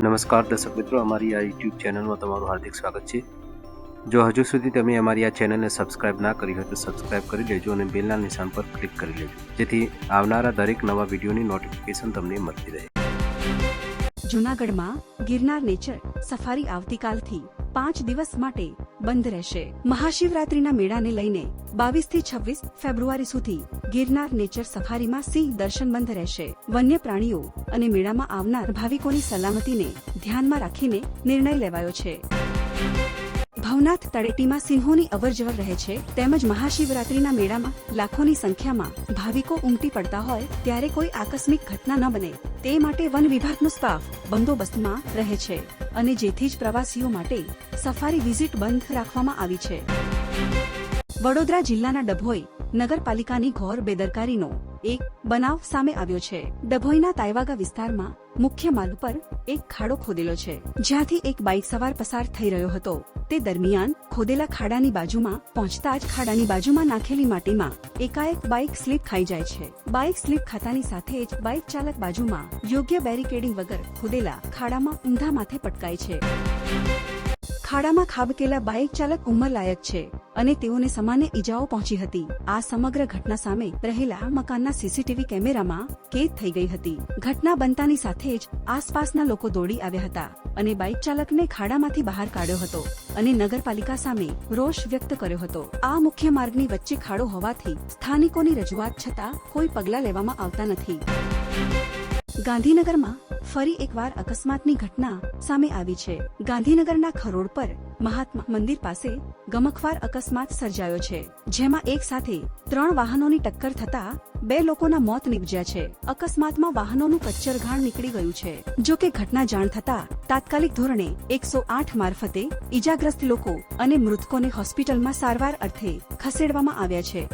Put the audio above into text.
નમસ્કાર દર્શક મિત્રો, અમારી આ યુટ્યુબ ચેનલમાં તમારું હાર્દિક સ્વાગત છે. જો હજુ સુધી તમે અમારી આ ચેનલને સબસ્ક્રાઇબ ના કરી હોય તો સબસ્ક્રાઇબ કરી લેજો અને બેલના નિશાન પર ક્લિક કરી લેજો. જેથી આવનારા દરેક નવા વિડીયોની નોટિફિકેશન તમને મળતી રહે. જૂનાગઢમાં ગિરનાર નેચર સફારી આવતીકાલથી પાંચ દિવસ માટે બંધ રહેશે. મહાશિવરાત્રીના મેળાને લઈને બાવીસથી છવ્વીસ ફેબ્રુઆરી સુધી ગિરનાર નેચર સફારીમાં સિંહ દર્શન બંધ રહેશે. વન્ય પ્રાણીઓ અને મેળામાં આવનાર ભાવિકોની સલામતીને ધ્યાનમાં રાખીને નિર્ણય લેવાયો છે. ભવનાથ તળેટીમાં સિંહોની અવરજવર રહે છે, તેમજ મહાશિવરાત્રીના મેળામાં લાખોની સંખ્યામાં ભાવિકો ઉમટી પડતા હોય ત્યારે કોઈ આકસ્મિક ઘટના ન બને. તે માટે વન વિભાગનો સ્ટાફ બંદોબસ્તમાં રહે છે અને જેથી જ પ્રવાસીઓ માટે સફારી વિઝિટ બંધ રાખવામાં આવી છે. વડોદરા જિલ્લાના ડભોઈ નગરપાલિકાની ઘોર બેદરકારીનો એક બનાવ સામે આવ્યો છે. ડભોઈના તાયવાગા વિસ્તારમાં મુખ્ય માર્ગ પર એક ખાડો ખોદેલો છે. જ્યાંથી એક બાઇક સવાર પસાર થઈ રહ્યો હતો. તે દરમિયાન ખોદેલા ખાડાની બાજુમાં પહોંચતા જ ખાડાની બાજુમાં નાખેલી માટીમાં એકાએક બાઇક સ્લીપ ખાઈ જાય છે. બાઇક સ્લીપ ખાતાની સાથે જ બાઇક ચાલક બાજુમાં યોગ્ય બેરિકેડિંગ વગર ખોદેલા ખાડામાં ઊંધા માથે પટકાય છે. ખાડામાં ખાબકેલા બાઇક ચાલક ઉંમરલાયક છે. અને તેઓને સમાને ઈજાઓ પહોંચી હતી. આ સમગ્ર ઘટના સામે રહેલા મકાનના સીસીટીવી કેમેરામાં કેદ થઈ ગઈ હતી. ઘટના બનતાની સાથે જ આસપાસના લોકો દોડી આવ્યા હતા અને બાઇક ચાલકને ખાડામાંથી બહાર કાઢ્યો હતો અને નગરપાલિકા સામે રોષ વ્યક્ત કર્યો હતો. આ મુખ્ય માર્ગની વચ્ચે ખાડો હોવાથી સ્થાનિકોની રજૂઆત છતાં કોઈ પગલાં લેવામાં આવતા નથી. ગાંધીનગરમાં ફરી એકવાર અકસ્માતની ઘટના સામે આવી છે. ગાંધીનગરના ખરોડ પર મહાત્મા મંદિર પાસે ગમખવાર અકસ્માત સર્જાયો છે, જેમાં એક સાથે ત્રણ વાહનોની ટક્કર થતા બે લોકોના મોત નીપજ્યા છે. અકસ્માતમાં વાહનોનું કચ્છરઘાણ નીકળી ગયું છે. જો કે ઘટના જાણ થતા તાત્કાલિક ધોરણે એકસો આઠ મારફતે ઈજાગ્રસ્ત લોકો અને મૃતકોને હોસ્પિટલમાં સારવાર અર્થે ખસેડવામાં આવ્યા છે.